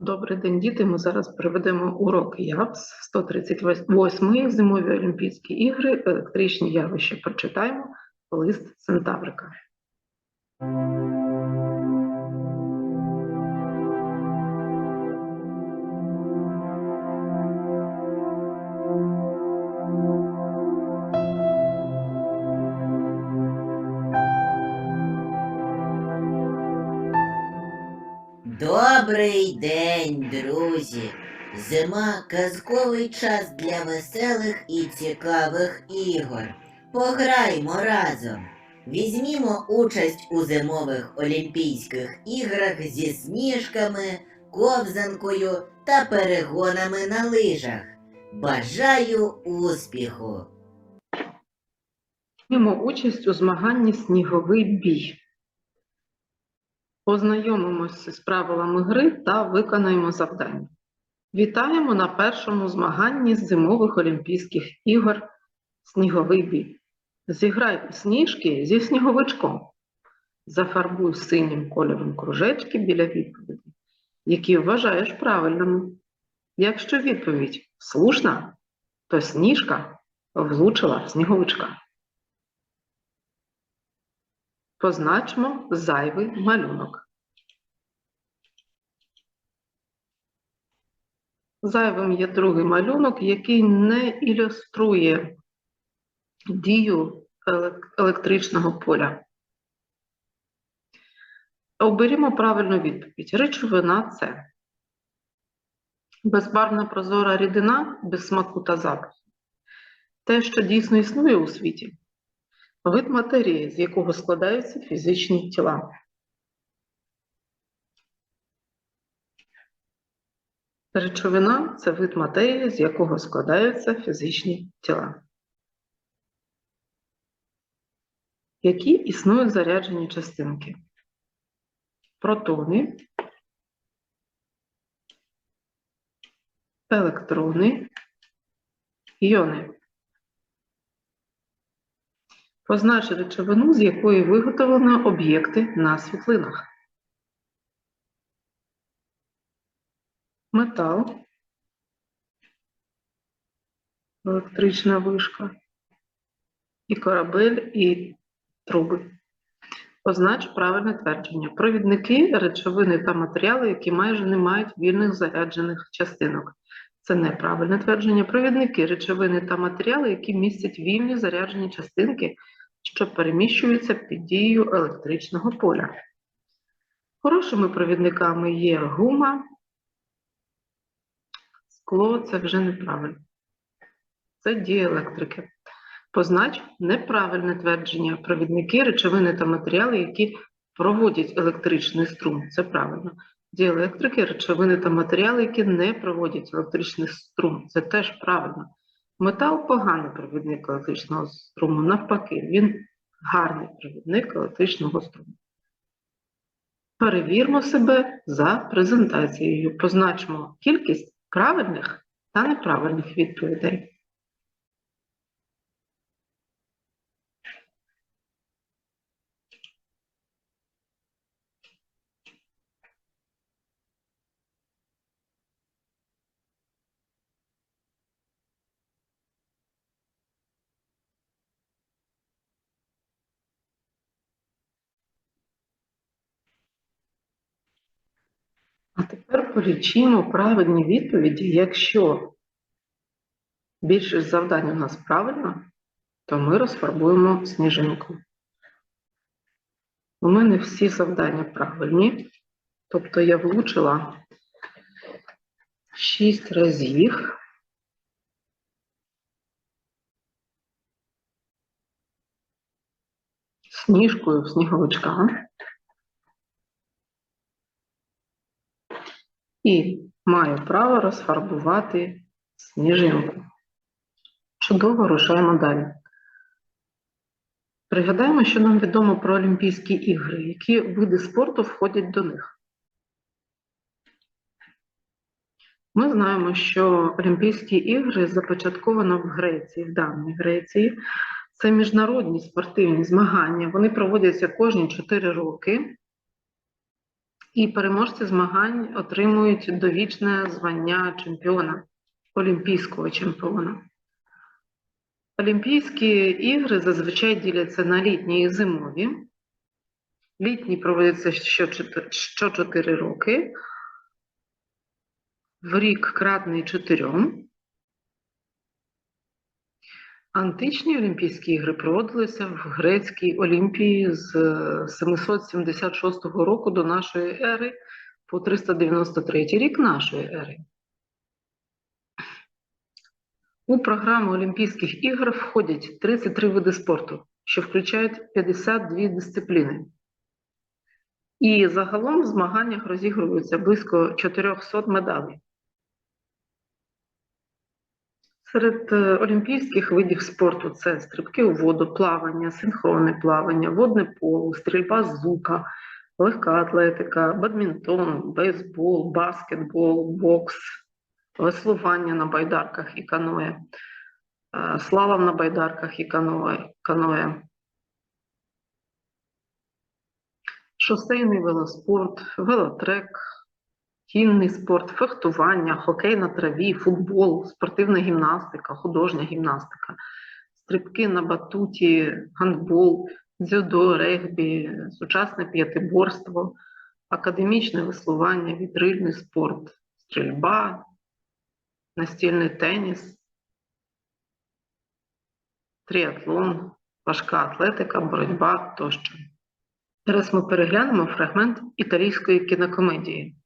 Добрий день, діти. Ми зараз проведемо урок ЯПС 138 зимові Олімпійські ігри, електричні явища. Прочитаємо лист Центаврика. Добрий день, друзі! Зима казковий час для веселих і цікавих ігор. Пограймо разом. Візьмімо участь у зимових Олімпійських іграх зі сніжками, ковзанкою та перегонами на лижах. Бажаю успіху! Візьмемо участь у змаганні Сніговий бій. Ознайомимося з правилами гри та виконаємо завдання. Вітаємо на першому змаганні з зимових Олімпійських ігор Сніговий бій. Зіграй сніжки зі сніговичком. Зафарбуй синім кольором кружечки біля відповіді, які вважаєш правильними. Якщо відповідь слушна, то сніжка влучила в сніговичка. Позначимо зайвий малюнок. Зайвим є другий малюнок, який не ілюструє дію електричного поля. Оберімо правильну відповідь. Речовина це безбарвна прозора рідина без смаку та запаху. Те, що дійсно існує у світі. Вид матерії, з якого складаються фізичні тіла. Речовина це вид матерії, з якого складаються фізичні тіла. Які існують заряджені частинки? Протони, електрони, іони. Познач речовину, з якої виготовлено об'єкти на світлинах. Метал, електрична вишка, і корабель, і труби. Познач правильне твердження. Провідники, речовини та матеріали, які майже не мають вільних заряджених частинок. Це неправильне твердження. Провідники, речовини та матеріали, які містять вільні заряджені частинки, що переміщуються під дією електричного поля. Хорошими провідниками є гума, скло це вже неправильно. Це діелектрики. Познач неправильне твердження. Провідники, речовини та матеріали, які проводять електричний струм. Це правильно. Діелектрики, речовини та матеріали, які не проводять електричний струм. Це теж правильно. Метал поганий провідник електричного струму. Навпаки, він гарний провідник електричного струму. Перевірмо себе за презентацією. Позначимо кількість правильних та неправильних відповідей. А тепер полічимо правильні відповіді. Якщо більшість завдань у нас правильно, то ми розфарбуємо сніжинку. У мене всі завдання правильні, тобто я влучила 6 разів. Сніжкою в сніговичка. І маю право розфарбувати сніжинку. Чудово рушаємо далі. Пригадаємо, що нам відомо про Олімпійські ігри, які види спорту входять до них. Ми знаємо, що Олімпійські ігри започатковано в Греції, в давній Греції. Це міжнародні спортивні змагання. Вони проводяться кожні 4 роки. І переможці змагань отримують довічне звання чемпіона, олімпійського чемпіона. Олімпійські ігри зазвичай діляться на літні і зимові. Літні проводяться що 4 роки, в рік кратний чотирьом. Античні Олімпійські ігри проводилися в Грецькій Олімпії з е, 776 року до нашої ери по 393 рік нашої ери. У програму Олімпійських ігор входять 33 види спорту, що включають 52 дисципліни. І загалом в змаганнях розігруються близько 400 медалей. Серед е, олімпійських видів спорту це стрибки у воду, плавання, синхронне плавання, водне поло, стрільба з лука, легка атлетика, бадмінтон, бейсбол, баскетбол, бокс, веслування на байдарках і каное, е, слалом на байдарках і каное. Шосейний велоспорт, велотрек, кінний спорт, фехтування, хокей на траві, футбол, спортивна гімнастика, художня гімнастика, стрибки на батуті, гандбол, дзюдо, регбі, сучасне п'ятиборство, академічне веслування, вітрильний спорт, стрільба, настільний теніс, тріатлон, важка атлетика, боротьба тощо. Зараз ми переглянемо фрагмент італійської кінокомедії.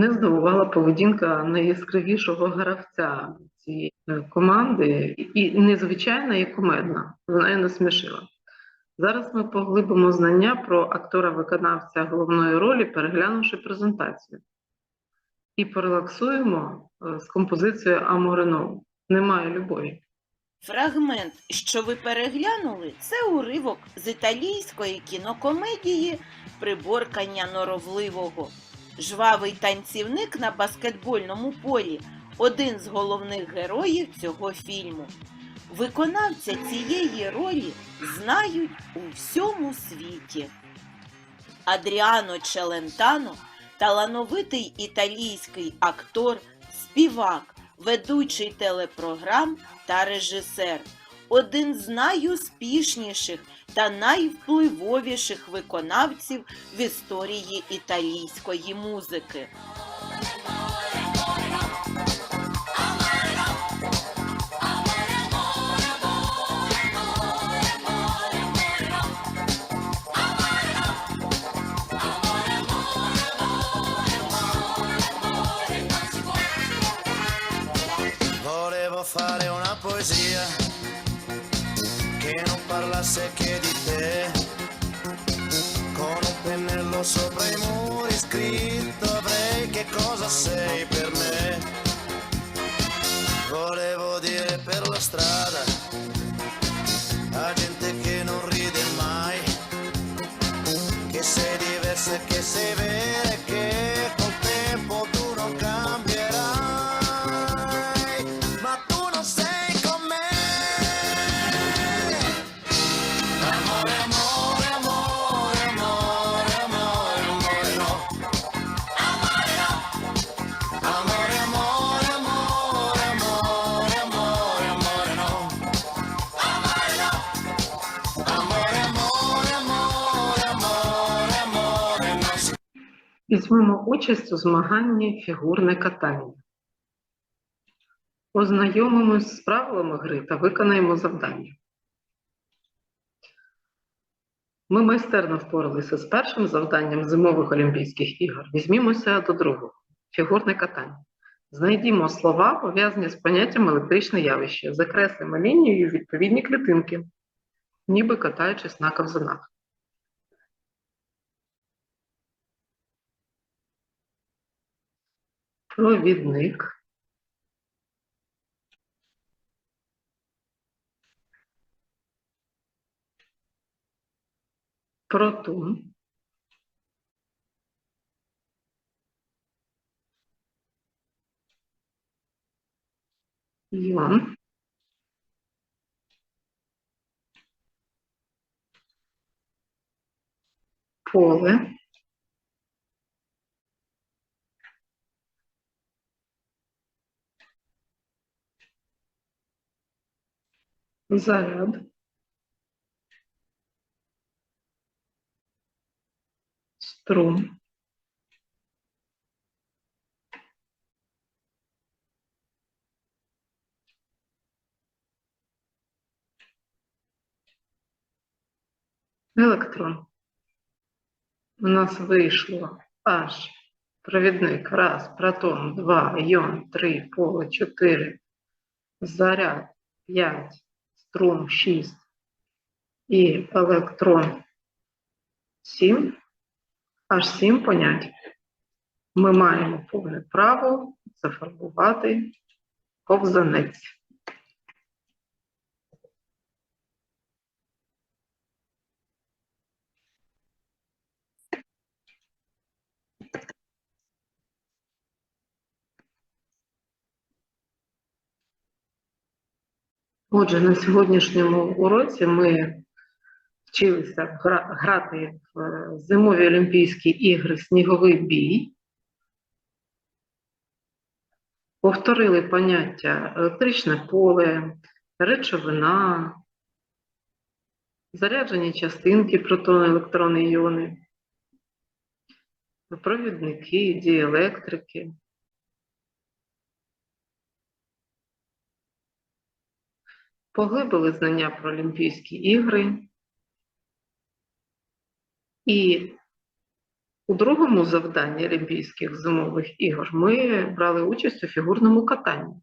Мене здивувала поведінка найяскравішого гравця цієї е, команди, і незвичайна і кумедна. Вона і насмішила. Зараз ми поглибимо знання про актора-виконавця головної ролі, переглянувши презентацію. І порелаксуємо е, з композицією Аморино Немає любові. Фрагмент, що ви переглянули, це уривок з італійської кінокомедії Приборкання норовливого. Жвавий танцівник на баскетбольному полі один з головних героїв цього фільму. Виконавця цієї ролі знають у всьому світі. Адріано Челентано талановитий італійський актор, співак, ведучий телепрограм та режисер, один з найуспішніших та найвпливовіших виконавців в історії італійської музики. cosa sei per me. Volevo dire per la strada, a gente che non ride mai, che sei diversa e che sei vera e che col tempo tu non cambierai, ma tu non sei con me. Amore, amore. Візьмемо участь у змаганні фігурне катання. Ознайомимось з правилами гри та виконаємо завдання. Ми майстерно впоралися з першим завданням зимових Олімпійських ігор. Візьмімося до другого фігурне катання. Знайдімо слова, пов'язані з поняттям електричне явище. Закреслимо лінією відповідні клітинки, ніби катаючись на ковзанах. Провідник. Протон. Іон. Поле. Заряд. Струм. Електрон. У нас вийшло аж провідник. Раз, протон, два, іон, три, поле, чотири, заряд, п'ять, струм, 6 і електрон 7, Аж сім понять. Ми маємо повне право зафарбувати ковзанець. Отже, на сьогоднішньому уроці ми вчилися грати в е, зимові Олімпійські ігри Сніговий бій. Повторили поняття електричне поле, речовина, заряджені частинки, протони, електрони, іони, провідники, діелектрики. Поглибили знання про Олімпійські ігри. І у другому завданні Олімпійських зимових ігор ми брали участь у фігурному катанні.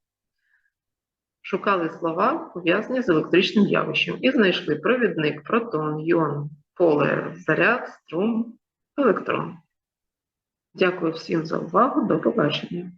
Шукали слова, пов'язані з електричним явищем, і знайшли провідник, протон, іон, поле, заряд, струм, електрон. Дякую всім за увагу. До побачення.